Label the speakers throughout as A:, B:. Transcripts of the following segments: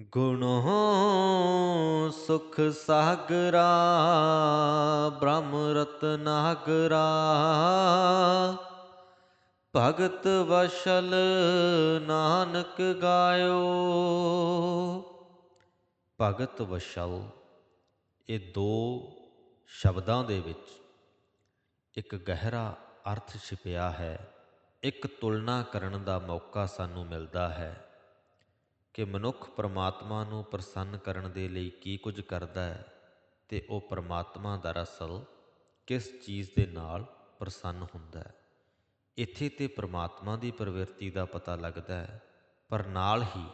A: ਗੁਣੋ ਸੁਖ ਸਾਗਰਾ, ਬ੍ਰਹਮ ਰਤਨਾਗਰਾ। ਭਗਤ ਵਸ਼ਲ ਨਾਨਕ ਗਾਇਓ। ਭਗਤ ਵਸ਼ਲ, ਇਹ ਦੋ ਸ਼ਬਦਾਂ ਦੇ ਵਿੱਚ ਇੱਕ ਗਹਿਰਾ ਅਰਥ ਛਿਪਿਆ ਹੈ, ਇੱਕ ਤੁਲਨਾ ਕਰਨ ਦਾ ਮੌਕਾ ਸਾਨੂੰ ਮਿਲਦਾ ਹੈ। ਕਿ ਮਨੁੱਖ ਪਰਮਾਤਮਾ ਨੂੰ ਪ੍ਰਸੰਨ ਕਰਨ ਦੇ ਲਈ ਕੀ ਕੁਝ ਕਰਦਾ ਹੈ ਤੇ ਉਹ ਪਰਮਾਤਮਾ ਦਰਅਸਲ ਕਿਸ ਚੀਜ਼ ਦੇ ਨਾਲ ਪ੍ਰਸੰਨ ਹੁੰਦਾ ਹੈ। ਇੱਥੇ ਤੇ ਪਰਮਾਤਮਾ ਦੀ ਪ੍ਰਵਿਰਤੀ ਦਾ ਪਤਾ ਲੱਗਦਾ ਹੈ, ਪਰ ਨਾਲ ਹੀ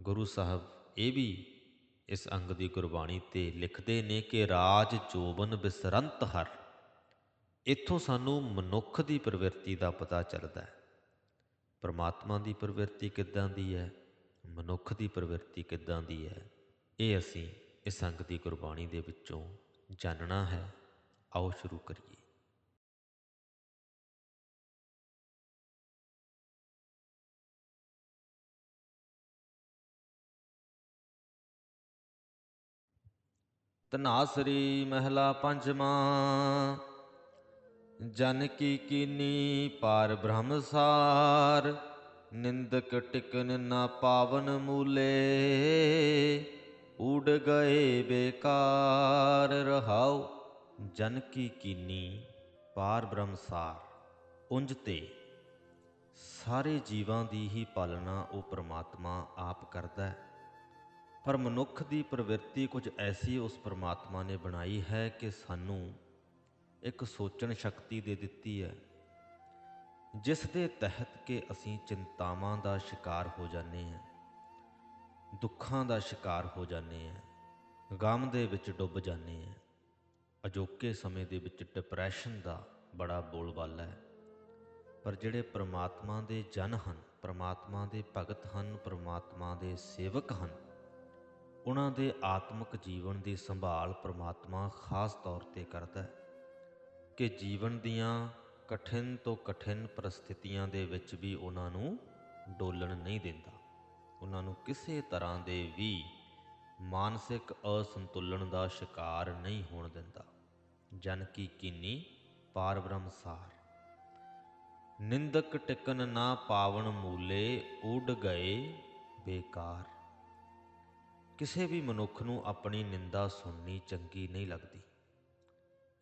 A: ਗੁਰੂ ਸਾਹਿਬ ਇਹ ਵੀ ਇਸ ਅੰਗ ਦੀ ਗੁਰਬਾਣੀ ਤੇ ਲਿਖਦੇ ਨੇ ਕਿ ਰਾਜ ਜੋਬਨ ਬਿਸਰੰਤ ਹਰ। ਇੱਥੋਂ ਸਾਨੂੰ ਮਨੁੱਖ ਦੀ ਪ੍ਰਵਿਰਤੀ ਦਾ ਪਤਾ ਚੱਲਦਾ ਹੈ। ਪ੍ਰਮਾਤਮਾ ਦੀ ਪ੍ਰਵਿਰਤੀ ਕਿੱਦਾਂ ਦੀ ਹੈ? ਮਨੁੱਖ ਦੀ ਪ੍ਰਵਿਰਤੀ ਕਿੱਦਾਂ ਦੀ ਹੈ, ਇਹ ਅਸੀਂ ਇਸ ਅੰਗ ਦੀ ਗੁਰਬਾਣੀ ਦੇ ਵਿੱਚੋਂ ਜਾਣਨਾ ਹੈ। ਆਓ ਸ਼ੁਰੂ ਕਰੀਏ। ਤਨਾਸਰੀ ਮਹਿਲਾ ਪੰਜਵਾਂ, ਜਨ ਕੀ ਕੀਨੀ ਪਾਰ ਬ੍ਰਹਮਸਾਰ ਨਿੰਦਕ ਟਿਕਨ ਨਾ ਪਾਵਨ ਮੂਲੇ। ਉਡ ਗਏ ਬੇਕਾਰ ਰਹਾਉ, ਜਨ ਕੀ ਕੀਨੀ ਪਾਰ ਬ੍ਰਹਮਸਾਰ। ਉੰਜ ਤੇ ਸਾਰੇ ਜੀਵਾਂ ਦੀ ਹੀ ਪਾਲਣਾ ਉਹ ਪ੍ਰਮਾਤਮਾ ਆਪ ਕਰਦਾ ਹੈ। ਪਰ ਮਨੁੱਖ ਦੀ ਪ੍ਰਵਿਰਤੀ ਕੁਝ ਐਸੀ ਉਸ ਪ੍ਰਮਾਤਮਾ ਨੇ ਬਣਾਈ ਹੈ ਕਿ ਸਾਨੂੰ ਇੱਕ ਸੋਚਣ ਸ਼ਕਤੀ ਦੇ ਦਿੱਤੀ ਹੈ। ਜਿਸ ਦੇ ਤਹਿਤ ਕਿ ਅਸੀਂ ਚਿੰਤਾਵਾਂ ਦਾ ਸ਼ਿਕਾਰ ਹੋ ਜਾਂਦੇ ਹਾਂ, ਦੁੱਖਾਂ ਦਾ ਸ਼ਿਕਾਰ ਹੋ ਜਾਂਦੇ ਹਾਂ, ਗਮ ਦੇ ਵਿੱਚ ਡੁੱਬ ਜਾਂਦੇ ਹਾਂ, ਅਜੋਕੇ ਸਮੇਂ ਦੇ ਵਿੱਚ ਡਿਪਰੈਸ਼ਨ ਦਾ ਬੜਾ ਬੋਲਬਾਲਾ ਹੈ। ਪਰ ਜਿਹੜੇ ਪ੍ਰਮਾਤਮਾ ਦੇ ਜਨ ਹਨ, ਪ੍ਰਮਾਤਮਾ ਦੇ ਭਗਤ ਹਨ, ਪ੍ਰਮਾਤਮਾ ਦੇ ਸੇਵਕ ਹਨ, ਉਹਨਾਂ ਦੇ ਆਤਮਿਕ ਜੀਵਨ ਦੀ ਸੰਭਾਲ ਪ੍ਰਮਾਤਮਾ ਖਾਸ ਤੌਰ ਤੇ ਕਰਦਾ ਹੈ ਕਿ ਜੀਵਨ ਦੀਆਂ ਕਠਿਨ ਤੋਂ ਕਠਿਨ ਪਰਿਸਥਿਤੀਆਂ ਦੇ ਵਿੱਚ ਵੀ ਉਹਨਾਂ ਨੂੰ ਡੋਲਣ ਨਹੀਂ ਦਿੰਦਾ। ਉਹਨਾਂ ਨੂੰ ਕਿਸੇ ਤਰ੍ਹਾਂ ਦੇ ਵੀ ਮਾਨਸਿਕ ਅਸੰਤੁਲਨ ਦਾ ਸ਼ਿਕਾਰ ਨਹੀਂ ਹੋਣ ਦਿੰਦਾ। ਜਨ ਕੀ ਕੀਨੀ ਪਾਰ ਬ੍ਰਹਮਸਾਰ ਨਿੰਦਕ ਟਿਕਨ ਨਾ ਪਾਵਨ ਮੂਲੇ ਉੱਡ ਗਏ ਬੇਕਾਰ। ਕਿਸੇ ਵੀ ਮਨੁੱਖ ਨੂੰ ਆਪਣੀ ਨਿੰਦਾ ਸੁਣਨੀ ਚੰਗੀ ਨਹੀਂ ਲੱਗਦੀ।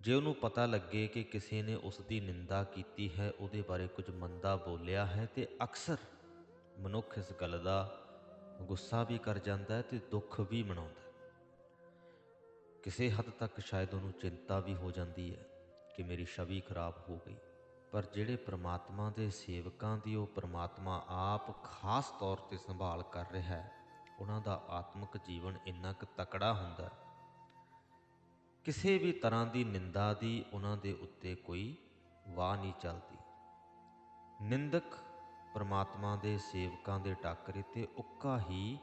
A: ਜੇ ਉਹਨੂੰ ਪਤਾ ਲੱਗੇ ਕਿ ਕਿਸੇ ਨੇ ਉਸ ਦੀ ਨਿੰਦਾ ਕੀਤੀ ਹੈ, ਉਹਦੇ ਬਾਰੇ ਕੁਝ ਮੰਦਾ ਬੋਲਿਆ ਹੈ, ਤੇ ਅਕਸਰ ਮਨੁੱਖ ਇਸ ਗੱਲ ਦਾ ਗੁੱਸਾ ਵੀ ਕਰ ਜਾਂਦਾ ਹੈ ਤੇ ਦੁੱਖ ਵੀ ਮਨਾਉਂਦਾ ਕਿਸੇ ਹੱਦ ਤੱਕ ਸ਼ਾਇਦ ਉਹਨੂੰ ਚਿੰਤਾ ਵੀ ਹੋ ਜਾਂਦੀ ਹੈ ਕਿ ਮੇਰੀ ਛਵੀ ਖਰਾਬ ਹੋ ਗਈ, ਪਰ ਜਿਹੜੇ ਪ੍ਰਮਾਤਮਾ ਦੇ ਸੇਵਕਾਂ ਦੀ ਉਹ ਪ੍ਰਮਾਤਮਾ ਆਪ ਖਾਸ ਤੌਰ ਤੇ ਸੰਭਾਲ ਕਰ ਰਿਹਾ ਹੈ, ਉਹਨਾਂ ਦਾ ਆਤਮਿਕ ਜੀਵਨ ਇੰਨਾ ਕੁ ਤਕੜਾ ਹੁੰਦਾ ਹੈ ਕਿਸੇ ਵੀ ਤਰ੍ਹਾਂ ਦੀ ਨਿੰਦਾ ਦੀ ਉਹਨਾਂ ਦੇ ਉੱਤੇ ਕੋਈ ਵਾਹ ਨਹੀਂ ਚੱਲਦੀ। ਨਿੰਦਕ ਪਰਮਾਤਮਾ ਦੇ ਸੇਵਕਾਂ ਦੇ ਟਾਕਰੇ ਤੇ ਉੱਕਾ ਹੀ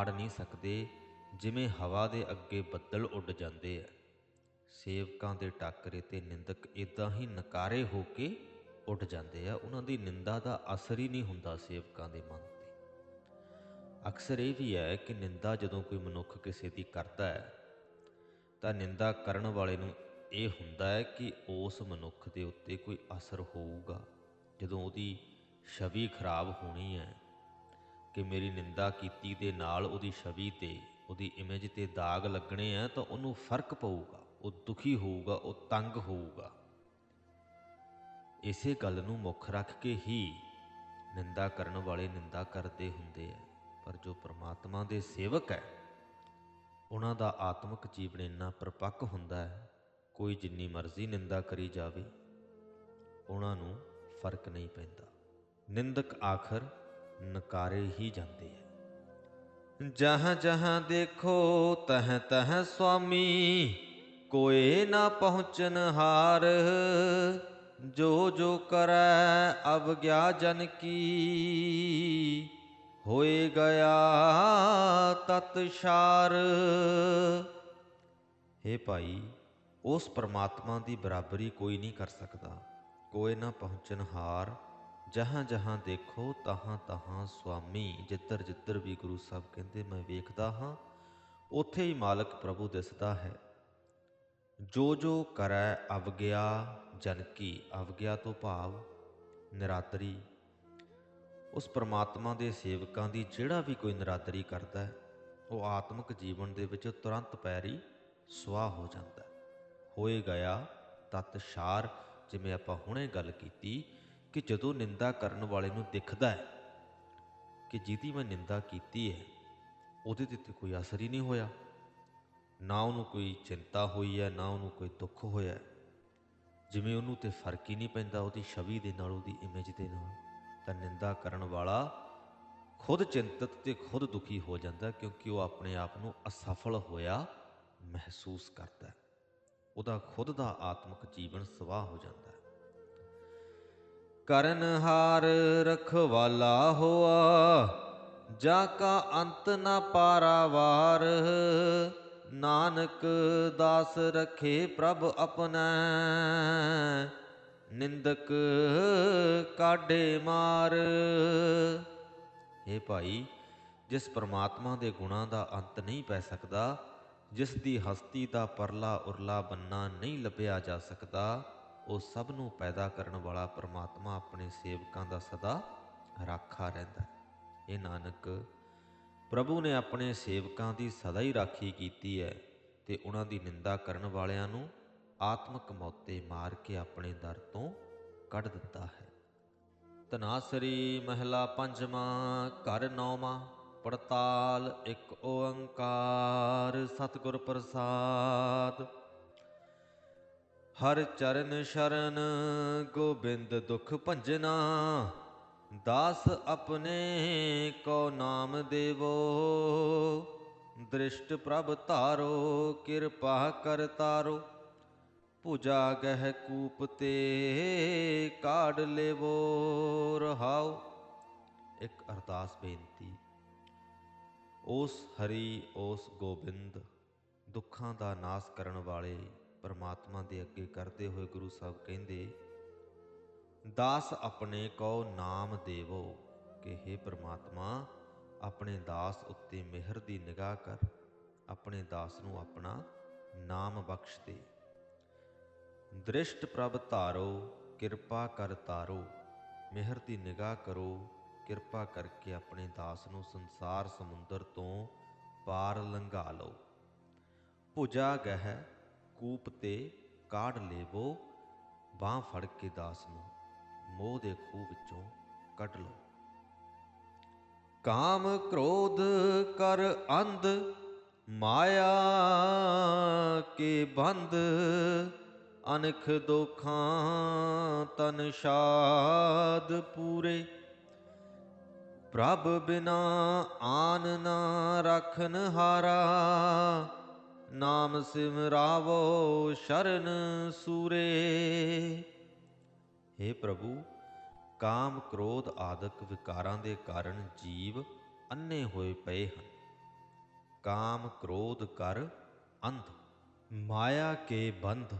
A: ਅੜ ਨਹੀਂ ਸਕਦੇ, ਜਿਵੇਂ ਹਵਾ ਦੇ ਅੱਗੇ ਬੱਦਲ ਉੱਡ ਜਾਂਦੇ ਆ। ਸੇਵਕਾਂ ਦੇ ਟਾਕਰੇ ਤੇ ਨਿੰਦਕ ਇਦਾਂ ਹੀ ਨਕਾਰੇ ਹੋ ਕੇ ਉੱਡ ਜਾਂਦੇ ਆ। ਉਹਨਾਂ ਦੀ ਨਿੰਦਾ ਦਾ ਅਸਰ ਹੀ ਨਹੀਂ ਹੁੰਦਾ ਸੇਵਕਾਂ ਦੇ ਮਨ ਤੇ। ਅਕਸਰ ਇਹ ਵੀ ਹੈ ਕਿ ਨਿੰਦਾ ਜਦੋਂ ਕੋਈ ਮਨੁੱਖ ਕਿਸੇ ਦੀ ਕਰਦਾ ਹੈ ਤਾਂ ਨਿੰਦਾ ਕਰਨ ਵਾਲੇ ਨੂੰ ਇਹ ਹੁੰਦਾ ਹੈ ਕਿ ਉਸ ਮਨੁੱਖ ਦੇ ਉੱਤੇ ਕੋਈ ਅਸਰ ਹੋਊਗਾ। ਜਦੋਂ ਉਹਦੀ ਛਵੀ ਖਰਾਬ ਹੋਣੀ ਹੈ ਕਿ ਮੇਰੀ ਨਿੰਦਾ ਕੀਤੀ ਦੇ ਨਾਲ ਉਹਦੀ ਛਵੀ ਤੇ ਉਹਦੀ ਇਮੇਜ ਤੇ ਦਾਗ ਲੱਗਣੇ ਆ, ਤਾਂ ਉਹਨੂੰ ਫ਼ਰਕ ਪਊਗਾ। ਉਹ ਦੁਖੀ ਹੋਊਗਾ, ਉਹ ਤੰਗ ਹੋਊਗਾ। ਇਸੇ ਗੱਲ ਨੂੰ ਮੁੱਖ ਰੱਖ ਕੇ ਹੀ ਨਿੰਦਾ ਕਰਨ ਵਾਲੇ ਨਿੰਦਾ ਕਰਦੇ ਹੁੰਦੇ ਆ। ਪਰ ਜੋ ਪ੍ਰਮਾਤਮਾ ਦੇ ਸੇਵਕ ਹੈ ਉਹਨਾਂ ਦਾ ਆਤਮਿਕ ਜੀਵਨ ਇੰਨਾ ਪ੍ਰਪੱਕ ਹੁੰਦਾ ਹੈ, ਕੋਈ ਜਿੰਨੀ ਮਰਜ਼ੀ ਨਿੰਦਾ ਕਰੀ ਜਾਵੇ, ਉਹਨਾਂ ਨੂੰ ਫ਼ਰਕ ਨਹੀਂ ਪੈਂਦਾ। ਨਿੰਦਕ ਆਖਰ ਨਕਾਰੇ ਹੀ ਜਾਂਦੇ ਹੈ ਜਹਾਂ ਜਹਾਂ ਦੇਖੋ, ਤਹ ਤਹ ਸੁਆਮੀ, ਕੋਏ ਨਾ ਪਹੁੰਚਨ ਹਾਰ, ਜੋ ਜੋ ਕਰੈ ਅਵਗਿਆ ਜਨ ਕੀ। ਹੋਏ ਗਿਆ ਤਤ ਸ਼ਾਰ। हे ਭਾਈ, ਉਸ ਪਰਮਾਤਮਾ ਦੀ ਬਰਾਬਰੀ ਕੋਈ ਨਹੀਂ ਕਰ ਸਕਦਾ। ਕੋਏ ਨਾ ਪਹੁੰਚਨ ਹਾਰ। ਜਹਾਂ ਜਹਾਂ ਦੇਖੋ, ਤਹਾਂ ਤਹਾਂ ਸੁਆਮੀ। ਜਿੱਧਰ ਜਿੱਧਰ ਵੀ ਗੁਰੂ ਸਾਹਿਬ ਕਹਿੰਦੇ, ਮੈਂ ਵੇਖਦਾ ਹਾਂ, ਉੱਥੇ ਹੀ ਮਾਲਕ ਪ੍ਰਭੂ ਦਿਸਦਾ ਹੈ। ਜੋ ਜੋ ਕਰੈ ਅਵਗਿਆ, ਜਨ ਕੀ ਅਵਗਿਆ ਤੋਂ ਭਾਵ ਨਿਰਾਤਰੀ ਉਸ ਪ੍ਰਮਾਤਮਾ ਦੇ ਸੇਵਕਾਂ ਦੀ ਜਿਹੜਾ ਵੀ ਕੋਈ ਨਿਰਾਦਰੀ ਕਰਦਾ ਹੈ, ਉਹ ਆਤਮਿਕ ਜੀਵਨ ਦੇ ਵਿੱਚ ਤੁਰੰਤ ਪੈਰੀ ਸੁਆਹ ਹੋ ਜਾਂਦਾ ਹੈ। ਹੋਏ ਗਿਆ ਤਤ ਸ਼ਾਰ, ਜਿਵੇਂ ਆਪਾਂ ਹੁਣੇ ਗੱਲ ਕੀਤੀ ਕਿ ਜਦੋਂ ਨਿੰਦਾ ਕਰਨ ਵਾਲੇ ਨੂੰ ਦਿਖਦਾ ਹੈ ਕਿ ਜਿਹਦੀ ਮੈਂ ਨਿੰਦਾ ਕੀਤੀ ਹੈ, ਉਹਦੇ ਤੇ ਕੋਈ ਅਸਰ ਹੀ ਨਹੀਂ ਹੋਇਆ। ਨਾ ਉਹਨੂੰ ਕੋਈ ਚਿੰਤਾ ਹੋਈ ਹੈ, ਨਾ ਉਹਨੂੰ ਕੋਈ ਦੁੱਖ ਹੋਇਆ ਜਿਵੇਂ ਉਹਨੂੰ ਤੇ ਫ਼ਰਕ ਹੀ ਨਹੀਂ ਪੈਂਦਾ ਉਹਦੀ ਛਵੀ ਦੇ ਨਾਲ, ਉਹਦੀ ਇਮੇਜ ਦੇ ਨਾਲ। ਤਾਂ ਨਿੰਦਾ ਕਰਨ ਵਾਲਾ ਖੁਦ ਚਿੰਤਤ ਤੇ ਖੁਦ ਦੁਖੀ ਹੋ ਜਾਂਦਾ ਕਿਉਂਕਿ ਉਹ ਆਪਣੇ ਆਪ ਨੂੰ ਅਸਫਲ ਹੋਇਆ ਮਹਿਸੂਸ ਕਰਦਾ ਉਹਦਾ ਖੁਦ ਦਾ ਆਤਮਿਕ ਜੀਵਨ ਸਵਾਹ ਹੋ ਜਾਂਦਾ ਕਰਨ ਹਾਰ ਰਖਵਾਲਾ ਹੋਆ, ਜਾ ਕਾ ਅੰਤ ਨਾ ਪਾਰਾਵਾਰ, ਨਾਨਕ ਦਾਸ ਰਖੇ ਪ੍ਰਭ ਆਪਣਾ। ਨਿੰਦਕ ਕਾਢੇ ਮਾਰ। ਇਹ ਭਾਈ, ਜਿਸ ਪਰਮਾਤਮਾ ਦੇ ਗੁਣਾਂ ਦਾ ਅੰਤ ਨਹੀਂ ਪੈ ਸਕਦਾ, ਜਿਸ ਦੀ ਹਸਤੀ ਦਾ ਪਰਲਾ ਉਰਲਾ ਬੰਨਾ ਨਹੀਂ ਲੱਭਿਆ ਜਾ ਸਕਦਾ, ਉਹ ਸਭ ਨੂੰ ਪੈਦਾ ਕਰਨ ਵਾਲਾ ਪਰਮਾਤਮਾ ਆਪਣੇ ਸੇਵਕਾਂ ਦਾ ਸਦਾ ਰਾਖਾ ਰਹਿੰਦਾ ਇਹ ਨਾਨਕ, ਪ੍ਰਭੂ ਨੇ ਆਪਣੇ ਸੇਵਕਾਂ ਦੀ ਸਦਾ ਹੀ ਰਾਖੀ ਕੀਤੀ ਹੈ ਤੇ ਉਹਨਾਂ ਦੀ ਨਿੰਦਾ ਕਰਨ ਵਾਲਿਆਂ ਨੂੰ ਆਤਮਕ ਮੌਤੇ ਮਾਰ ਕੇ ਆਪਣੇ ਦਰ ਤੋਂ ਕੱਢ ਦਿੱਤਾ ਹੈ। ਤਨਾਸਰੀ ਮਹਿਲਾ ਪੰਜਵਾਂ, ਘਰ ਨੌਵਾਂ, ਪੜਤਾਲ ਇੱਕ ਓੰਕਾਰ, ਸਤਿਗੁਰ ਪ੍ਰਸਾਦ। ਹਰ ਚਰਨ ਸ਼ਰਨ ਗੋਬਿੰਦ ਦੁਖ ਭੰਜਨਾ, ਦਾਸ ਆਪਣੇ ਕੋ ਨਾਮ ਦੇਵੋ। ਦ੍ਰਿਸ਼ਟ ਪ੍ਰਭ ਧਾਰੋ, ਕਿਰਪਾ ਕਰ ਤਾਰੋ। ਪੂਜਾ ਗਹਿ ਕੂਪ ਤੇ ਕਾੜ ਲੇਵੋ ਰਹਾਓ ਇੱਕ ਅਰਦਾਸ ਬੇਨਤੀ, ਉਸ ਹਰੀ, ਉਸ ਗੋਬਿੰਦ ਦੁੱਖਾਂ ਦਾ ਨਾਸ ਕਰਨ ਵਾਲੇ ਪਰਮਾਤਮਾ ਦੇ ਅੱਗੇ ਕਰਦੇ ਹੋਏ ਗੁਰੂ ਸਾਹਿਬ ਕਹਿੰਦੇ, ਦਾਸ ਆਪਣੇ ਕੋ ਨਾਮ ਦੇਵੋ ਕਿ हे ਪ੍ਰਮਾਤਮਾ, ਆਪਣੇ ਦਾਸ ਉੱਤੇ ਮਿਹਰ ਦੀ ਨਿਗਾਹ ਕਰ, ਆਪਣੇ ਦਾਸ ਨੂੰ ਆਪਣਾ ਨਾਮ ਬਖਸ਼ ਦੇ। ਦ੍ਰਿਸ਼ਟ ਪ੍ਰਭ ਧਾਰੋ, ਕਿਰਪਾ ਕਰ ਤਾਰੋ ਮਿਹਰ ਦੀ ਨਿਗਾਹ ਕਰੋ, ਕਿਰਪਾ ਕਰਕੇ ਆਪਣੇ ਦਾਸ ਨੂੰ ਸੰਸਾਰ ਸਮੁੰਦਰ ਤੋਂ ਪਾਰ ਲੰਘਾ ਲਓ। ਭੁਜਾ ਗਹਿ, ਕੂਪ ਤੇ ਕਾੜ ਲੇਵੋ, ਬਾਹ ਫੜ ਕੇ ਦਾਸ ਨੂੰ ਮੋਹ ਦੇ ਖੂਹ ਵਿੱਚੋਂ ਕੱਢ ਲਓ। ਕਾਮ ਕ੍ਰੋਧ ਕਰ ਅੰਧ, ਮਾਇਆ ਕੇ ਬੰਦ ਅਨਖ ਦੁਖਾਂ ਤਨ ਸ਼ਾਦ ਪੂਰੇ। ਪ੍ਰਭ ਬਿਨਾ ਆਨ ਨਾ ਰਖਨ ਹਾਰਾ। ਨਾਮ ਸਿਮਰਾਵੋ ਸ਼ਰਨ ਸੂਰੇ। हे ਪ੍ਰਭੂ, ਕਾਮ ਕ੍ਰੋਧ ਆਦਿਕ ਵਿਕਾਰਾਂ ਦੇ ਕਾਰਨ ਜੀਵ ਅੰਨੇ ਹੋਏ ਪਏ ਹਨ। ਕਾਮ ਕ੍ਰੋਧ ਕਰ ਅੰਧ, ਮਾਇਆ ਕੇ ਬੰਧ।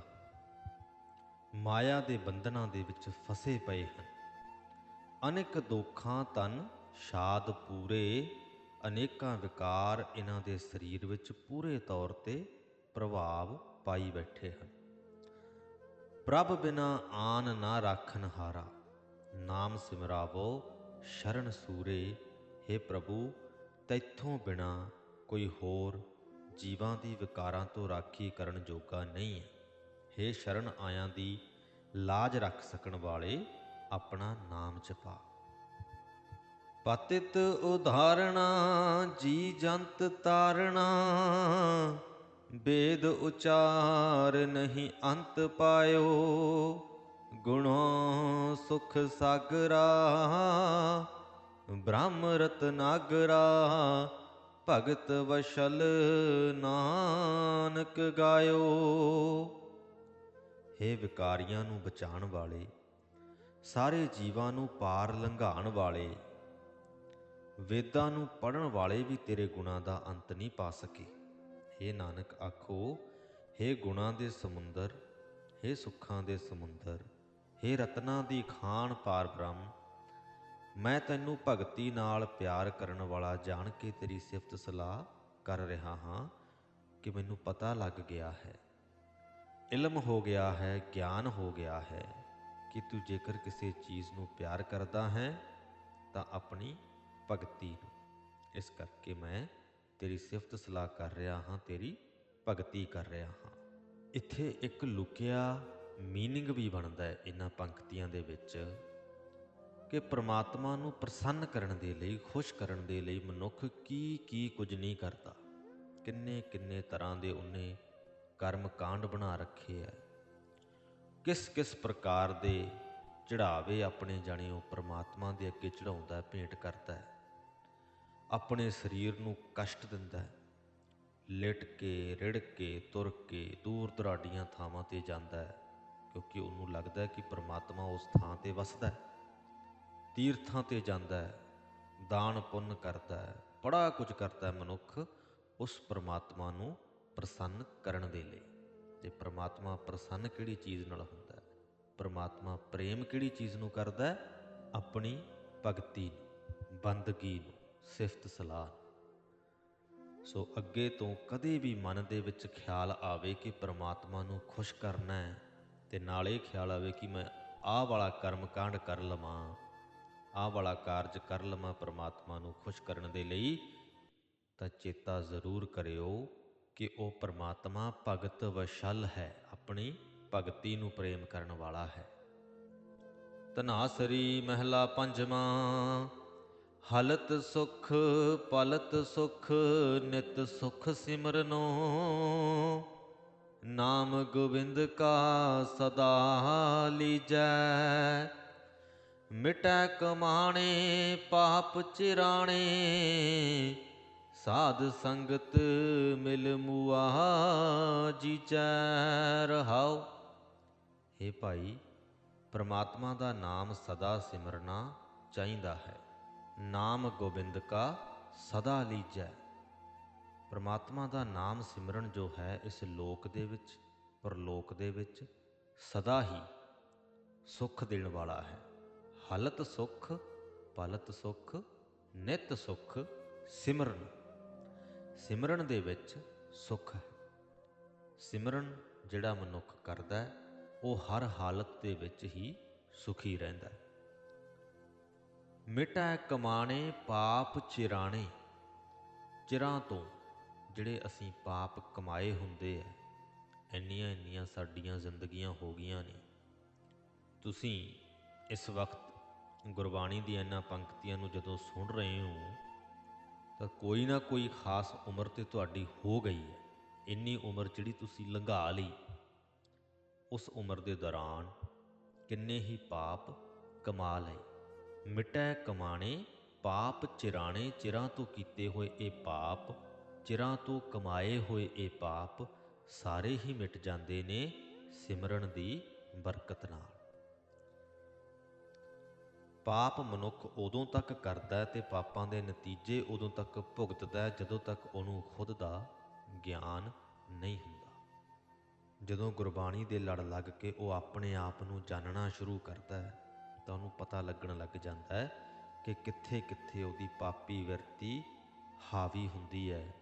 A: ਮਾਇਆ ਦੇ ਬੰਧਨਾਂ ਦੇ ਵਿੱਚ ਫਸੇ ਪਏ ਹਨ। ਅਨੇਕ ਦੁੱਖਾਂ ਤਨ ਸ਼ਾਦ ਪੂਰੇ, ਅਨੇਕਾਂ ਵਿਕਾਰ ਇਹਨਾਂ ਦੇ ਸਰੀਰ ਵਿੱਚ ਪੂਰੇ ਤੌਰ ਤੇ ਪ੍ਰਭਾਵ ਪਾਈ ਬੈਠੇ ਹਨ। ਪ੍ਰਭ ਬਿਨਾ ਆਨ ਨਾ ਰਾਖਨ ਹਾਰਾ, ਨਾਮ ਸਿਮਰਾਵੋ, ਸ਼ਰਨ ਸੂਰੇ हे ਪ੍ਰਭੂ, ਤੈਥੋਂ ਬਿਨਾ ਕੋਈ ਹੋਰ ਜੀਵਾਂ ਦੀ ਵਿਕਾਰਾਂ ਤੋਂ ਰਾਖੀ ਕਰਨ ਜੋਗਾ ਨਹੀਂ ਹੈ। हे ਸ਼ਰਨ ਆਇਆਂ ਦੀ ਲਾਜ ਰੱਖ ਸਕਣ ਵਾਲੇ ਆਪਣਾ ਨਾਮ ਜਪਾ। ਪਤਿਤ ਉਧਾਰਣਾ ਜੀ ਜੰਤ ਤਾਰਣਾ ਵੇਦ ਉਚਾਰ ਨਹੀਂ ਅੰਤ ਪਾਇਓ, ਗੁਣੋ ਸੁਖ ਸਾਗਰਾ, ਬ੍ਰਹਮ ਰਤਨਾਗਰਾ ਭਗਤ ਵਸ਼ਲ ਨਾਨਕ ਗਾਇਓ। हे ਵਿਕਾਰੀਆਂ ਨੂੰ ਬਚਾਉਣ ਵਾਲੇ ਸਾਰੇ ਜੀਵਾਂ ਨੂੰ ਪਾਰ ਲੰਘਾਉਣ ਵਾਲੇ ਵੇਦਾਂ ਨੂੰ ਪੜਨ ਵਾਲੇ ਵੀ ਤੇਰੇ ਗੁਣਾਂ ਦਾ ਅੰਤ ਨਹੀਂ ਪਾ ਸਕੇ हे ਨਾਨਕ ਆਖੋ हे ਗੁਣਾਂ ਦੇ ਸਮੁੰਦਰ हे ਸੁੱਖਾਂ ਦੇ ਸਮੁੰਦਰ हे ਰਤਨਾਂ ਦੀ ਖਾਨ ਪਾਰ ਬ੍ਰਹਮ ਮੈਂ ਤੈਨੂੰ ਭਗਤੀ ਨਾਲ ਪਿਆਰ ਕਰਨ ਵਾਲਾ ਜਾਣ ਕੇ ਤੇਰੀ ਸਿਫਤ ਸਲਾਹ ਕਰ ਰਿਹਾ ਹਾਂ ਕਿ ਮੈਨੂੰ ਪਤਾ ਲੱਗ ਗਿਆ ਹੈ ਇਲਮ ਹੋ ਗਿਆ ਹੈ, ਗਿਆਨ ਹੋ ਗਿਆ ਹੈ ਕਿ ਤੂੰ ਜੇਕਰ ਕਿਸੇ ਚੀਜ਼ ਨੂੰ ਪਿਆਰ ਕਰਦਾ ਹੈ, ਤਾਂ ਆਪਣੀ ਭਗਤੀ ਨੂੰ। ਇਸ ਕਰਕੇ ਮੈਂ ਤੇਰੀ ਸਿਫਤ ਸਲਾਹ ਕਰ ਰਿਹਾ ਹਾਂ, ਤੇਰੀ ਭਗਤੀ ਕਰ ਰਿਹਾ ਹਾਂ। ਇੱਥੇ ਇੱਕ ਲੁਕਿਆ ਮੀਨਿੰਗ ਵੀ ਬਣਦਾ ਹੈ ਇਹਨਾਂ ਪੰਕਤੀਆਂ ਦੇ ਵਿੱਚ ਕਿ ਪ੍ਰਮਾਤਮਾ ਨੂੰ ਪ੍ਰਸੰਨ ਕਰਨ ਦੇ ਲਈ, ਖੁਸ਼ ਕਰਨ ਦੇ ਲਈ ਮਨੁੱਖ ਕੀ ਕੀ ਕੁਝ ਨਹੀਂ ਕਰਦਾ। ਕਿੰਨੇ ਕਿੰਨੇ ਤਰ੍ਹਾਂ ਦੇ ਉਹਨੇ ਕਰਮ ਕਾਂਡ ਬਣਾ ਰੱਖੇ ਆ ਕਿਸ ਕਿਸ ਪ੍ਰਕਾਰ ਦੇ ਚੜਾਵੇ ਆਪਣੇ ਜਾਣੇ ਉਹ ਪ੍ਰਮਾਤਮਾ ਦੇ ਅੱਗੇ ਚੜਾਉਂਦਾ ਹੈ, ਭੇਂਟ ਕਰਦਾ ਹੈ ਆਪਣੇ ਸਰੀਰ ਨੂੰ ਕਸ਼ਟ ਦਿੰਦਾ ਹੈ ਲਿਟ ਕੇ ਰਿੜ ਕੇ ਤੁਰ ਕੇ ਦੂਰ ਦਰਾਡੀਆਂ ਥਾਵਾਂ ਤੇ ਜਾਂਦਾ ਹੈ ਕਿਉਂਕਿ ਉਹਨੂੰ ਲੱਗਦਾ ਹੈ ਕਿ ਪ੍ਰਮਾਤਮਾ ਉਸ ਥਾਂ ਤੇ ਵਸਦਾ ਹੈ ਤੀਰਥਾਂ ਤੇ ਜਾਂਦਾ ਹੈ ਦਾਨ ਪੁੰਨ ਕਰਦਾ ਹੈ ਬੜਾ ਕੁਝ ਕਰਦਾ ਹੈ ਮਨੁੱਖ ਉਸ ਪ੍ਰਮਾਤਮਾ ਨੂੰ ਪ੍ਰਸੰਨ ਕਰਨ ਦੇ ਲਈ। ਤੇ ਪ੍ਰਮਾਤਮਾ ਪ੍ਰਸੰਨ ਕਿਹੜੀ ਚੀਜ਼ ਨਾਲ ਹੁੰਦਾ ਹੈ? ਪ੍ਰਮਾਤਮਾ ਪ੍ਰੇਮ ਕਿਹੜੀ ਚੀਜ਼ ਨੂੰ ਕਰਦਾ ਹੈ? ਆਪਣੀ ਭਗਤੀ ਨੂੰ, ਬੰਦਗੀ ਨੂੰ, ਸਿਫਤ ਸਲਾਹ ਨੂੰ। ਸੋ ਅੱਗੇ ਤੋਂ ਕਦੇ ਵੀ ਮਨ ਦੇ ਵਿੱਚ ਖਿਆਲ ਆਵੇ ਕਿ ਪ੍ਰਮਾਤਮਾ ਨੂੰ ਖੁਸ਼ ਕਰਨਾ ਹੈ, ਤੇ ਨਾਲ ਇਹ ਖਿਆਲ ਆਵੇ ਕਿ ਮੈਂ ਆਹ ਵਾਲਾ ਕਰਮ ਕਾਂਡ ਕਰ ਲਵਾਂ, ਆਹ ਵਾਲਾ ਕਾਰਜ ਕਰ ਲਵਾਂ ਪ੍ਰਮਾਤਮਾ ਨੂੰ ਖੁਸ਼ ਕਰਨ ਦੇ ਲਈ, ਤਾਂ ਚੇਤਾ ਜ਼ਰੂਰ ਕਰਿਓ ਕਿ ਉਹ ਪਰਮਾਤਮਾ ਭਗਤ ਵਸ਼ਲ ਹੈ, ਆਪਣੀ ਭਗਤੀ ਨੂੰ ਪ੍ਰੇਮ ਕਰਨ ਵਾਲਾ ਹੈ। ਤਨਾਸਰੀ ਮਹਿਲਾ ਪੰਜਵਾਂ, ਹਲਤ ਸੁਖ, ਪਲਤ ਸੁਖ, ਨਿਤ ਸੁਖ ਸਿਮਰਨੋ। ਨਾਮ ਗੋਬਿੰਦ ਕਾ ਸਦਾ ਲੀਜੈ, ਮਿਟੈ ਕਮਾਣੇ, ਪਾਪ ਚਿਰਾਣੇ। ਸਾਧ ਸੰਗਤ ਮਿਲ ਮੁਆ ਜੀਚੈ ਰਹਾਉ हे ਭਾਈ, ਪ੍ਰਮਾਤਮਾ ਦਾ ਨਾਮ ਸਦਾ ਸਿਮਰਨਾ ਚਾਹੀਦਾ ਹੈ। ਨਾਮ ਗੋਬਿੰਦ ਕਾ ਸਦਾ ਲੀਜੈ। ਪ੍ਰਮਾਤਮਾ ਦਾ ਨਾਮ ਸਿਮਰਨ ਜੋ ਹੈ ਇਸ ਲੋਕ ਦੇ ਵਿੱਚ, ਪਰਲੋਕ ਦੇ ਵਿੱਚ ਸਦਾ ਹੀ ਸੁਖ ਦੇਣ ਵਾਲਾ ਹੈ। ਹਲਤ ਸੁਖ, ਪਲਤ ਸੁਖ, ਨਿਤ ਸੁਖ ਸਿਮਰਨ। ਸਿਮਰਨ ਦੇ ਵਿੱਚ ਸੁਖ ਹੈ। ਸਿਮਰਨ ਜਿਹੜਾ ਮਨੁੱਖ ਕਰਦਾ ਹੈ, ਉਹ ਹਰ ਹਾਲਤ ਦੇ ਵਿੱਚ ਹੀ ਸੁਖੀ ਰਹਿੰਦਾ ਹੈ। ਮਿਟੈ ਕਮਾਣੇ ਪਾਪ ਚਿਰਾਣੇ। ਚਿਰਾਂ ਤੋਂ ਜਿਹੜੇ ਅਸੀਂ ਪਾਪ ਕਮਾਏ ਹੁੰਦੇ ਐ ਇੰਨੀਆਂ ਇੰਨੀਆਂ ਸਾਡੀਆਂ ਜ਼ਿੰਦਗੀਆਂ ਹੋ ਗਈਆਂ ਨੇ। ਤੁਸੀਂ ਇਸ ਵਕਤ ਗੁਰਬਾਣੀ ਦੀਆਂ ਇਹਨਾਂ ਪੰਕਤੀਆਂ ਨੂੰ ਜਦੋਂ ਸੁਣ ਰਹੇ ਹੋ ਤਾਂ ਕੋਈ ਨਾ ਕੋਈ ਖਾਸ ਉਮਰ ਤੇ ਤੁਹਾਡੀ ਹੋ ਗਈ ਹੈ। ਇੰਨੀ ਉਮਰ ਜਿਹੜੀ ਤੁਸੀਂ ਲੰਘਾ ਲਈ, ਉਸ ਉਮਰ ਦੇ ਦੌਰਾਨ ਕਿੰਨੇ ਹੀ ਪਾਪ ਕਮਾ ਲਏ। ਮਿਟੈ ਕਮਾਣੇ, ਪਾਪ ਚਿਰਾਣੇ, ਚਿਰਾਂ ਤੋਂ ਕੀਤੇ ਹੋਏ ਇਹ ਪਾਪ, ਚਿਰਾਂ ਤੋਂ ਕਮਾਏ ਹੋਏ ਇਹ ਪਾਪ ਸਾਰੇ ਹੀ ਮਿਟ ਜਾਂਦੇ ਨੇ ਸਿਮਰਨ ਦੀ ਬਰਕਤ ਨਾਲ। ਪਾਪ ਮਨੁੱਖ ਉਦੋਂ ਤੱਕ ਕਰਦਾ ਹੈ ਤੇ ਪਾਪਾਂ ਦੇ ਨਤੀਜੇ ਉਦੋਂ ਤੱਕ ਭੁਗਤਦਾ ਜਦੋਂ ਤੱਕ ਉਹਨੂੰ ਖੁਦ ਦਾ ਗਿਆਨ ਨਹੀਂ ਹੁੰਦਾ। ਜਦੋਂ ਗੁਰਬਾਣੀ ਦੇ ਲੜ ਲੱਗ ਕੇ ਉਹ ਆਪਣੇ ਆਪ ਨੂੰ ਜਾਣਨਾ ਸ਼ੁਰੂ ਕਰਦਾ ਹੈ, ਤਾਂ ਉਹਨੂੰ ਪਤਾ ਲੱਗਣ ਲੱਗ ਜਾਂਦਾ ਹੈ ਕਿ ਕਿੱਥੇ ਕਿੱਥੇ ਉਹਦੀ ਪਾਪੀ ਵਰਤੀ ਹਾਵੀ ਹੁੰਦੀ ਹੈ।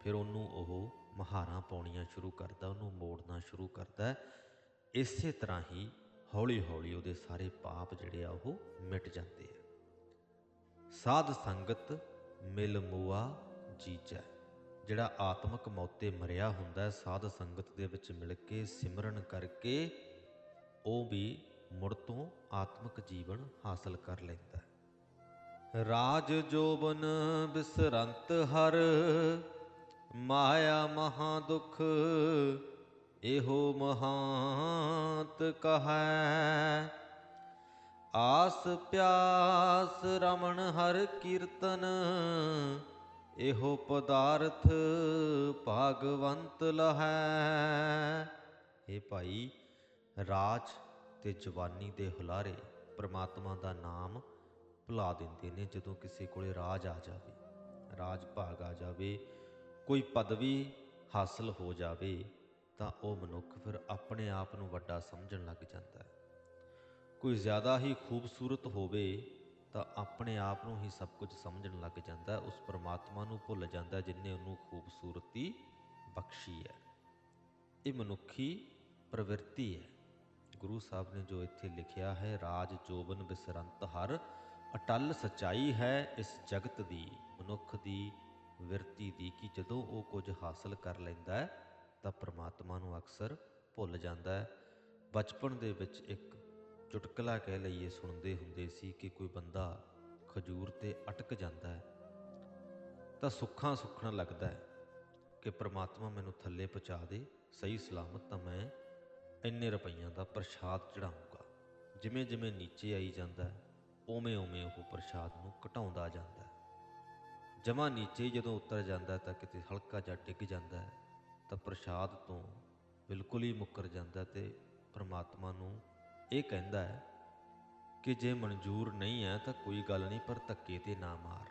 A: ਫਿਰ ਉਹਨੂੰ ਉਹ ਮਹਾਰਾਂ ਪਾਉਣੀਆਂ ਸ਼ੁਰੂ ਕਰਦਾ, ਉਹਨੂੰ ਮੋੜਨਾ ਸ਼ੁਰੂ ਕਰਦਾ ਇਸੇ ਤਰ੍ਹਾਂ ਹੀ ਹੌਲੀ ਹੌਲੀ ਉਹਦੇ ਸਾਰੇ ਪਾਪ ਜਿਹੜੇ ਆ ਉਹ ਮਿਟ ਜਾਂਦੇ ਆ। ਸਾਧ ਸੰਗਤ ਮਿਲ ਮੁਆ ਜੀਜੈ। ਜਿਹੜਾ ਆਤਮਿਕ ਮੌਤੇ ਮਰਿਆ ਹੁੰਦਾ ਸਾਧ ਸੰਗਤ ਦੇ ਵਿੱਚ ਮਿਲ ਕੇ ਸਿਮਰਨ ਕਰਕੇ ਉਹ ਵੀ ਮੁੜ ਤੋਂ ਆਤਮਿਕ ਜੀਵਨ ਹਾਸਲ ਕਰ ਲੈਂਦਾ ਹੈ। ਰਾਜ ਜੋਬਨ ਬਿਸਰੰਤ ਹਰ, ਮਾਇਆ ਮਹਾ ਦੁਖ ਇਹੋ ਮਹਾਂਤ ਕਹੈ। ਆਸ ਪਿਆਸ ਰਮਣ ਹਰ ਕੀਰਤਨ, ਇਹੋ ਪਦਾਰਥ ਭਾਗਵੰਤ ਲਹੈ। ਇਹ ਭਾਈ, ਰਾਜ ਤੇ ਜਵਾਨੀ ਦੇ ਹੁਲਾਰੇ ਪ੍ਰਮਾਤਮਾ ਦਾ ਨਾਮ ਭੁਲਾ ਦਿੰਦੇ ਨੇ ਜਦੋਂ ਕਿਸੇ ਕੋਲੇ ਰਾਜ ਆ ਜਾਵੇ। ਰਾਜ ਭਾਗ ਆ ਜਾਵੇ, ਕੋਈ ਪਦਵੀ ਹਾਸਲ ਹੋ ਜਾਵੇ ਤਾਂ ਉਹ ਮਨੁੱਖ ਫਿਰ ਆਪਣੇ ਆਪ ਨੂੰ ਵੱਡਾ ਸਮਝਣ ਲੱਗ ਜਾਂਦਾ ਹੈ। ਕੋਈ ਜ਼ਿਆਦਾ ਹੀ ਖੂਬਸੂਰਤ ਹੋਵੇ ਤਾਂ ਆਪਣੇ ਆਪ ਨੂੰ ਹੀ ਸਭ ਕੁਝ ਸਮਝਣ ਲੱਗ ਜਾਂਦਾ ਉਸ ਪਰਮਾਤਮਾ ਨੂੰ ਭੁੱਲ ਜਾਂਦਾ ਹੈ, ਜਿਨੇ ਉਹਨੂੰ ਖੂਬਸੂਰਤੀ ਬਖਸ਼ੀ ਹੈ। ਇਹ ਮਨੁੱਖੀ ਪ੍ਰਵਿਰਤੀ ਹੈ। ਗੁਰੂ ਸਾਹਿਬ ਨੇ ਜੋ ਇੱਥੇ ਲਿਖਿਆ ਹੈ ਰਾਜ ਜੋਬਨ ਬਿਸਰੰਤ ਹਰ ਅਟਲ ਸਚਾਈ ਹੈ ਇਸ ਜਗਤ ਦੀ। ਮਨੁੱਖ ਦੀ ਵਿਰਤੀ ਦੀ ਕਿ ਜਦੋਂ ਉਹ ਕੁਝ ਹਾਸਲ ਕਰ ਲੈਂਦਾ ਹੈ ਤਾਂ ਪ੍ਰਮਾਤਮਾ ਨੂੰ ਅਕਸਰ ਭੁੱਲ ਜਾਂਦਾ ਹੈ। ਬਚਪਨ ਦੇ ਵਿੱਚ ਇੱਕ ਚੁਟਕਲਾ ਕਹਿ ਲਈਏ ਸੁਣਦੇ ਹੁੰਦੇ ਸੀ ਕਿ ਕੋਈ ਬੰਦਾ ਖਜੂਰ ਤੇ ਅਟਕ ਜਾਂਦਾ ਹੈ। ਤਾਂ ਸੁੱਖਾਂ ਸੁੱਖਣ ਲੱਗਦਾ ਹੈ ਕਿ ਪ੍ਰਮਾਤਮਾ ਮੈਨੂੰ ਥੱਲੇ ਪਹੁੰਚਾ ਦੇ, ਸਹੀ ਸਲਾਮਤ ਤਾਂ ਮੈਂ ਇੰਨੇ ਰੁਪਈਆਂ ਦਾ ਪ੍ਰਸ਼ਾਦ ਚੜਾਉਂਗਾ ਜਿਵੇਂ ਜਿਵੇਂ ਨੀਚੇ ਆਈ ਜਾਂਦਾ ਹੈ, ਉਵੇਂ ਉਵੇਂ ਉਹ ਪ੍ਰਸ਼ਾਦ ਨੂੰ ਘਟਾਉਂਦਾ ਜਾਂਦਾ ਹੈ। ਜਮਾ ਨੀਚੇ ਜਦੋਂ ਉਤਰ ਜਾਂਦਾ ਤਾਂ ਕਿਤੇ ਹਲਕਾ ਜਿਹਾ ਡਿੱਗ ਜਾਂਦਾ ਹੈ। ਤਾਂ ਪ੍ਰਸ਼ਾਦ ਤੋਂ ਬਿਲਕੁਲ ਹੀ ਮੁੱਕਰ ਜਾਂਦਾ ਹੈ ਤੇ ਪ੍ਰਮਾਤਮਾ ਨੂੰ ਇਹ ਕਹਿੰਦਾ ਹੈ ਕਿ ਜੇ ਮਨਜ਼ੂਰ ਨਹੀਂ ਹੈ ਤਾਂ ਕੋਈ ਗੱਲ ਨਹੀਂ, ਪਰ ਧੱਕੇ ਤੇ ਨਾ ਮਾਰ।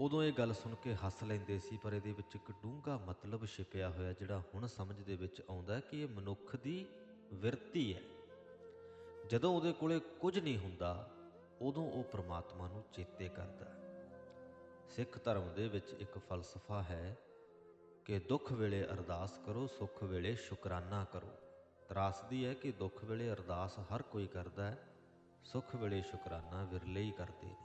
A: ਉਦੋਂ ਇਹ ਗੱਲ ਸੁਣ ਕੇ ਹੱਸ ਲੈਂਦੇ ਸੀ, ਪਰ ਇਹਦੇ ਵਿੱਚ ਇੱਕ ਡੂੰਘਾ ਮਤਲਬ ਛਿਪਿਆ ਹੋਇਆ, ਜਿਹੜਾ ਹੁਣ ਸਮਝ ਦੇ ਵਿੱਚ ਆਉਂਦਾ ਕਿ ਇਹ ਮਨੁੱਖ ਦੀ ਵਿਰਤੀ ਹੈ। ਜਦੋਂ ਉਹਦੇ ਕੋਲੇ ਕੁਝ ਨਹੀਂ ਹੁੰਦਾ, ਉਦੋਂ ਉਹ ਪ੍ਰਮਾਤਮਾ ਨੂੰ ਚੇਤੇ ਕਰਦਾ ਸਿੱਖ ਧਰਮ ਦੇ ਵਿੱਚ ਇੱਕ ਫਲਸਫਾ ਹੈ ਕਿ ਦੁੱਖ ਵੇਲੇ ਅਰਦਾਸ ਕਰੋ, ਸੁੱਖ ਵੇਲੇ ਸ਼ੁਕਰਾਨਾ ਕਰੋ। ਤਰਾਸਦੀ ਹੈ ਕਿ ਦੁੱਖ ਵੇਲੇ ਅਰਦਾਸ ਹਰ ਕੋਈ ਕਰਦਾ ਹੈ, ਸੁੱਖ ਵੇਲੇ ਸ਼ੁਕਰਾਨਾ ਵਿਰਲੇ ਹੀ ਕਰਦੇ ਨੇ।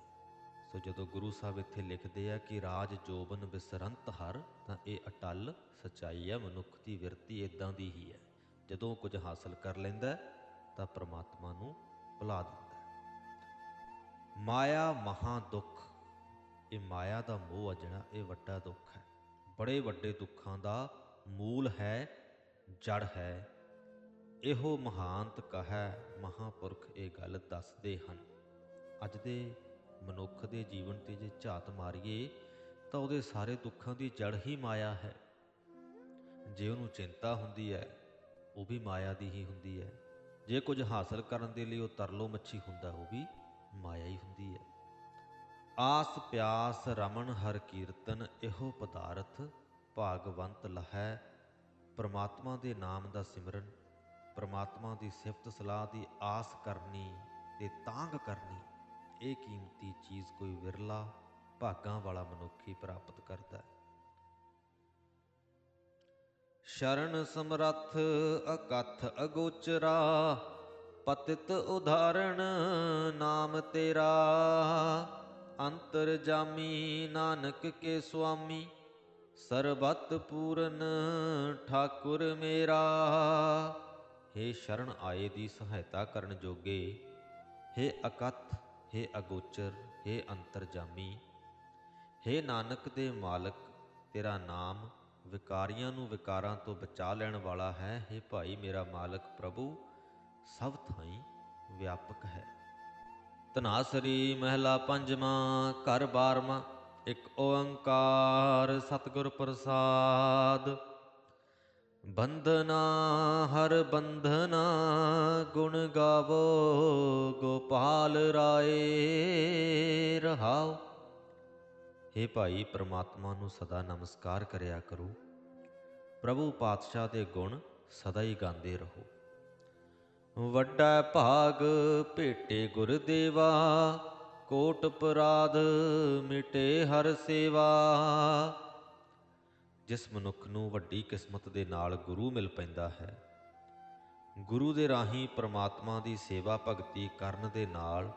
A: ਸੋ ਜਦੋਂ ਗੁਰੂ ਸਾਹਿਬ ਇੱਥੇ ਲਿਖਦੇ ਆ ਕਿ ਰਾਜ ਜੋਬਨ ਬਿਸਰੰਤ ਹਰ, ਤਾਂ ਇਹ ਅਟਲ ਸਚਾਈ ਹੈ, ਮਨੁੱਖ ਦੀ ਵਿਰਤੀ ਇਦਾਂ ਦੀ ਹੀ ਹੈ। ਜਦੋਂ ਕੁਝ ਹਾਸਲ ਕਰ ਲੈਂਦਾ ਤਾਂ ਪ੍ਰਮਾਤਮਾ ਨੂੰ ਭੁਲਾ ਦਿੰਦਾ ਮਾਇਆ ਮਹਾ ਦੁੱਖ, ਇਹ ਮਾਇਆ ਦਾ ਮੋਹ ਆ ਜਿਹੜਾ, ਇਹ ਵੱਡਾ ਦੁੱਖ ਹੈ। ਬੜੇ ਵੱਡੇ ਦੁੱਖਾਂ ਦਾ ਮੂਲ ਹੈ, ਜੜ ਹੈ। ਇਹੋ ਮਹਾਨਤ ਕਹੈ ਮਹਾਪੁਰਖ ਇਹ ਗੱਲ ਦੱਸਦੇ ਹਨ। ਅੱਜ ਦੇ ਮਨੁੱਖ ਦੇ ਜੀਵਨ ਤੇ ਜੇ ਝਾਤ ਮਾਰੀਏ, ਤਾਂ ਉਹਦੇ ਸਾਰੇ ਦੁੱਖਾਂ ਦੀ ਜੜ ਹੀ ਮਾਇਆ ਹੈ। ਜੇ ਉਹਨੂੰ ਚਿੰਤਾ ਹੁੰਦੀ ਹੈ, ਉਹ ਵੀ ਮਾਇਆ ਦੀ ਹੀ ਹੁੰਦੀ ਹੈ। ਜੇ ਕੁਝ ਹਾਸਲ ਕਰਨ ਦੇ ਲਈ ਉਹ ਤਰਲੋ ਮੱਛੀ ਹੁੰਦਾ, ਉਹ ਵੀ ਮਾਇਆ ਹੀ ਹੁੰਦੀ ਹੈ। ਆਸ ਪਿਆਸ ਰਮਨ ਹਰ ਕੀਰਤਨ ਇਹੋ ਪਦਾਰਥ ਭਾਗਵੰਤ ਲਹੈ। ਪ੍ਰਮਾਤਮਾ ਦੇ ਨਾਮ ਦਾ ਸਿਮਰਨ, ਪ੍ਰਮਾਤਮਾ ਦੀ ਸਿਫਤ ਸਲਾਹ ਦੀ ਆਸ ਕਰਨੀ ਤੇ ਤਾਂਗ ਕਰਨੀ, ਇਹ ਕੀਮਤੀ ਚੀਜ਼ ਕੋਈ ਵਿਰਲਾ ਭਾਗਾਂ ਵਾਲਾ ਮਨੁੱਖੀ ਪ੍ਰਾਪਤ ਕਰਦਾ ਹੈ। ਸ਼ਰਨ ਸਮਰੱਥ ਅਕਥ ਅਗੋਚਰਾ, ਪਤਿਤ ਉਦਾਹਰਣ ਨਾਮ ਤੇਰਾ। ਅੰਤਰ ਜਾਮੀ ਨਾਨਕ ਕੇ ਸੁਆਮੀ ਸਰਬਤ ਪੂਰਨ ਠਾਕੁਰ ਮੇਰਾ हे ਸ਼ਰਨ ਆਏ ਦੀ ਸਹਾਇਤਾ ਕਰਨ ਜੋਗੇ हे ਅਕਥ हे ਅਗੋਚਰ हे ਅੰਤਰਜਾਮੀ हे ਨਾਨਕ ਦੇ ਮਾਲਕ ਤੇਰਾ ਨਾਮ ਵਿਕਾਰੀਆਂ ਨੂੰ ਵਿਕਾਰਾਂ ਤੋਂ ਬਚਾ ਲੈਣ ਵਾਲਾ ਹੈ हे ਭਾਈ ਮੇਰਾ ਮਾਲਕ ਪ੍ਰਭੂ ਸਭ ਥਾਈਂ ਵਿਆਪਕ ਹੈ ਤਨਾਸਰੀ ਮਹਿਲਾ ਪੰਜਵਾਂ, ਘਰ ਬਾਰਵਾਂ, ਇੱਕ ਓੰਕਾਰ ਸਤਿਗੁਰ ਪ੍ਰਸਾਦ। ਬੰਦਨਾ ਹਰ ਬੰਧਨਾ, ਗੁਣ ਗਾਵੋ, ਗੋਪਾਲ ਰਾਏ ਰਹਾਓ। हे ਭਾਈ ਪ੍ਰਮਾਤਮਾ ਨੂੰ ਸਦਾ ਨਮਸਕਾਰ ਕਰਿਆ ਕਰੋ। ਪ੍ਰਭੂ ਪਾਤਸ਼ਾਹ ਦੇ ਗੁਣ ਸਦਾ ਹੀ ਗਾਉਂਦੇ ਰਹੋ। ਵੱਡਾ ਭਾਗ ਭੇਟੇ ਗੁਰਦੇਵਾ ਕੋਟ ਅਪਰਾਧ ਮਿਟੇ ਹਰ ਸੇਵਾ। ਜਿਸ ਮਨੁੱਖ ਨੂੰ ਵੱਡੀ ਕਿਸਮਤ ਦੇ ਨਾਲ ਗੁਰੂ ਮਿਲ ਪੈਂਦਾ ਹੈ, ਗੁਰੂ ਦੇ ਰਾਹੀਂ ਪ੍ਰਮਾਤਮਾ ਦੀ ਸੇਵਾ ਭਗਤੀ ਕਰਨ ਦੇ ਨਾਲ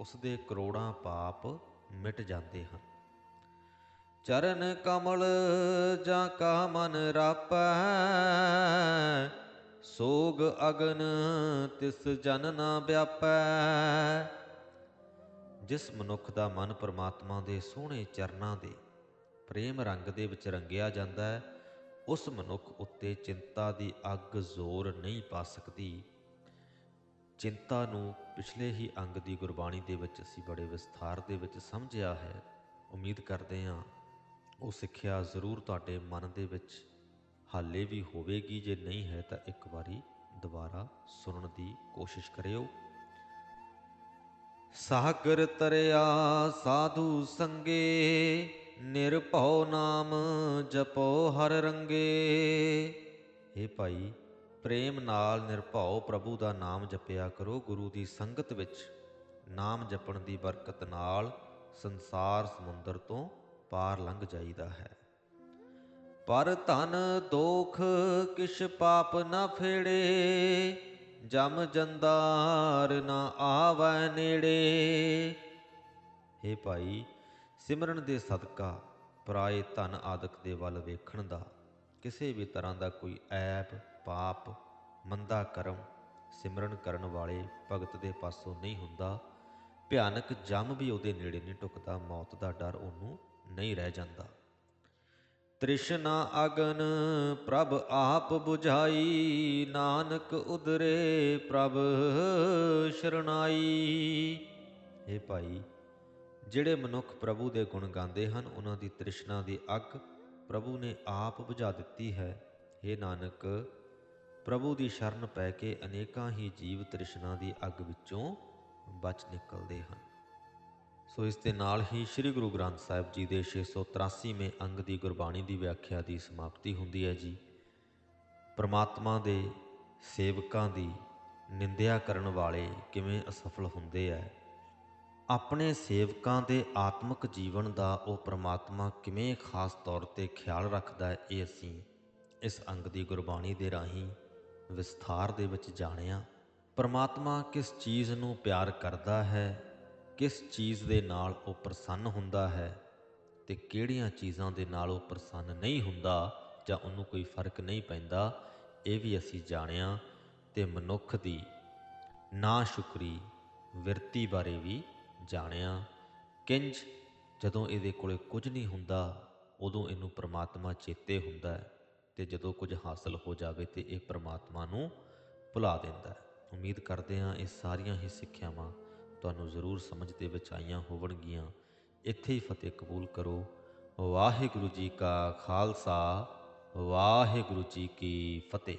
A: ਉਸ ਦੇ ਕਰੋੜਾਂ ਪਾਪ ਮਿਟ ਜਾਂਦੇ ਹਨ। ਚਰਨ ਕਮਲ ਜਾਂ ਕਾ ਮਨ ਰਾਪੈ ਸੋਗ ਅਗਨ ਤਿਸ ਜਨ ਨਾ ਵਿਆਪੈ। ਜਿਸ ਮਨੁੱਖ ਦਾ ਮਨ ਪਰਮਾਤਮਾ ਦੇ ਸੋਹਣੇ ਚਰਨਾਂ ਦੇ ਪ੍ਰੇਮ ਰੰਗ ਦੇ ਵਿੱਚ ਰੰਗਿਆ ਜਾਂਦਾ ਹੈ, ਉਸ ਮਨੁੱਖ ਉੱਤੇ ਚਿੰਤਾ ਦੀ ਅੱਗ ਜ਼ੋਰ ਨਹੀਂ ਪਾ ਸਕਦੀ। ਚਿੰਤਾ ਨੂੰ ਪਿਛਲੇ ਹੀ ਅੰਗ ਦੀ ਗੁਰਬਾਣੀ ਦੇ ਵਿੱਚ ਅਸੀਂ ਬੜੇ ਵਿਸਥਾਰ ਦੇ ਵਿੱਚ ਸਮਝਿਆ ਹੈ। ਉਮੀਦ ਕਰਦੇ ਹਾਂ ਉਹ ਸਿੱਖਿਆ ਜ਼ਰੂਰ ਤੁਹਾਡੇ ਮਨ ਦੇ ਵਿੱਚ ਹਾਲੇ ਵੀ ਹੋਵੇਗੀ, ਜੇ ਨਹੀਂ ਹੈ ਤਾਂ ਇੱਕ ਵਾਰੀ ਦੁਬਾਰਾ ਸੁਣਨ ਦੀ ਕੋਸ਼ਿਸ਼ ਕਰਿਓ। ਸਾਗਰ ਤਰਿਆ ਸਾਧੂ ਸੰਗੇ, ਨਿਰਭਉ ਨਾਮ ਜਪੋ ਹਰ ਰੰਗੇ। हे ਭਾਈ, ਪ੍ਰੇਮ ਨਾਲ ਨਿਰਭਉ ਪ੍ਰਭੂ ਦਾ ਨਾਮ ਜਪਿਆ ਕਰੋ। ਗੁਰੂ ਦੀ ਸੰਗਤ ਵਿੱਚ ਨਾਮ ਜਪਣ ਦੀ ਬਰਕਤ ਨਾਲ ਸੰਸਾਰ ਸਮੁੰਦਰ ਤੋਂ ਪਾਰ ਲੰਘ ਜਾਈਦਾ ਹੈ। ਪਰ ਧਨ ਦੋਖ ਕਿਛ ਪਾਪ ਨਾ ਫੇੜੇ, ਜਮ ਜੰਦਾਰ ਨਾ ਆਵੈ ਨੇੜੇ। ਹੇ ਭਾਈ, ਸਿਮਰਨ ਦੇ ਸਦਕਾ ਪਰਾਏ ਧਨ ਆਦਿਕ ਦੇ ਵੱਲ ਵੇਖਣ ਦਾ ਕਿਸੇ ਵੀ ਤਰ੍ਹਾਂ ਦਾ ਕੋਈ ਐਪ, ਪਾਪ, ਮੰਦਾ ਕਰਮ ਸਿਮਰਨ ਕਰਨ ਵਾਲੇ ਭਗਤ ਦੇ ਪਾਸੋਂ ਨਹੀਂ ਹੁੰਦਾ। ਭਿਆਨਕ ਜਮ ਵੀ ਉਹਦੇ ਨੇੜੇ ਨਹੀਂ ਟੁਕਦਾ, ਮੌਤ ਦਾ ਡਰ ਉਹਨੂੰ ਨਹੀਂ ਰਹਿ ਜਾਂਦਾ। ਤ੍ਰਿਸ਼ਨਾ ਅਗਨ ਪ੍ਰਭ ਆਪ 부ਝਾਈ ਨਾਨਕ ਉਦਰੇ ਪ੍ਰਭ ਸ਼ਰਨਾਈ हे ਭਾਈ, ਜਿਹੜੇ ਮਨੁੱਖ ਪ੍ਰਭੂ ਦੇ ਗੁਣ ਗਾਉਂਦੇ ਹਨ, ਉਹਨਾਂ ਦੀ ਤ੍ਰਿਸ਼ਨਾ ਦੀ ਅੱਗ ਪ੍ਰਭੂ ਨੇ ਆਪ 부ਝਾ ਦਿੱਤੀ ਹੈ। हे ਨਾਨਕ, ਪ੍ਰਭੂ ਦੀ ਸ਼ਰਨ ਪੈ ਕੇ ਅਨੇਕਾਂ ਹੀ ਜੀਵ ਤ੍ਰਿਸ਼ਨਾ ਦੀ ਅੱਗ ਵਿੱਚੋਂ ਬਚ ਨਿਕਲਦੇ ਹਨ। ਸੋ ਇਸ ਦੇ ਨਾਲ ਹੀ ਸ੍ਰੀ ਗੁਰੂ ਗ੍ਰੰਥ ਸਾਹਿਬ ਜੀ ਦੇ 683ਵੇਂ ਅੰਗ ਦੀ ਗੁਰਬਾਣੀ ਦੀ ਵਿਆਖਿਆ ਦੀ ਸਮਾਪਤੀ ਹੁੰਦੀ ਹੈ ਜੀ। ਪ੍ਰਮਾਤਮਾ ਦੇ ਸੇਵਕਾਂ ਦੀ ਨਿੰਦਿਆ ਕਰਨ ਵਾਲੇ ਕਿਵੇਂ ਅਸਫਲ ਹੁੰਦੇ ਐ? ਆਪਣੇ ਸੇਵਕਾਂ ਦੇ ਆਤਮਿਕ ਜੀਵਨ ਦਾ ਉਹ ਪ੍ਰਮਾਤਮਾ ਕਿਵੇਂ ਖਾਸ ਤੌਰ ਤੇ ਖਿਆਲ ਰੱਖਦਾ ਹੈ ਇਹ ਅਸੀਂ ਇਸ ਅੰਗ ਦੀ ਗੁਰਬਾਣੀ ਦੇ ਰਾਹੀਂ ਵਿਸਥਾਰ ਦੇ ਵਿੱਚ ਜਾਣਿਆ। ਪ੍ਰਮਾਤਮਾ ਕਿਸ ਚੀਜ਼ ਨੂੰ ਪਿਆਰ ਕਰਦਾ ਹੈ ਕਿਸ ਚੀਜ਼ ਦੇ ਨਾਲ ਉਹ ਪ੍ਰਸੰਨ ਹੁੰਦਾ ਹੈ ਤੇ ਕਿਹੜੀਆਂ ਚੀਜ਼ਾਂ ਦੇ ਨਾਲ ਉਹ ਪ੍ਰਸੰਨ ਨਹੀਂ ਹੁੰਦਾ ਜਾਂ ਉਹਨੂੰ ਕੋਈ ਫ਼ਰਕ ਨਹੀਂ ਪੈਂਦਾ, ਇਹ ਵੀ ਅਸੀਂ ਜਾਣਿਆ ਤੇ ਮਨੁੱਖ ਦੀ ਨਾ ਸ਼ੁਕਰੀ ਵਿਰਤੀ ਬਾਰੇ ਵੀ ਜਾਣਿਆ। ਕਿੰਜ ਜਦੋਂ ਇਹਦੇ ਕੋਲੇ ਕੁਝ ਨਹੀਂ ਹੁੰਦਾ, ਉਦੋਂ ਇਹਨੂੰ ਪ੍ਰਮਾਤਮਾ ਚੇਤੇ ਹੁੰਦਾ ਹੈ ਤੇ ਜਦੋਂ ਕੁਝ ਹਾਸਲ ਹੋ ਜਾਵੇ ਤੇ ਇਹ ਪ੍ਰਮਾਤਮਾ ਨੂੰ ਭੁਲਾ ਦਿੰਦਾ ਹੈ। ਉਮੀਦ ਕਰਦੇ ਹਾਂ ਇਹ ਸਾਰੀਆਂ ਹੀ ਸਿੱਖਿਆਵਾਂ ਤੁਹਾਨੂੰ ਜ਼ਰੂਰ ਸਮਝ ਦੇ ਵਿੱਚ ਆਈਆਂ ਹੋਵਣਗੀਆਂ। ਇੱਥੇ ਹੀ ਫਤਿਹ ਕਬੂਲ ਕਰੋ। ਵਾਹਿਗੁਰੂ ਜੀ ਕਾ ਖਾਲਸਾ, ਵਾਹਿਗੁਰੂ ਜੀ ਕੀ ਫਤਿਹ।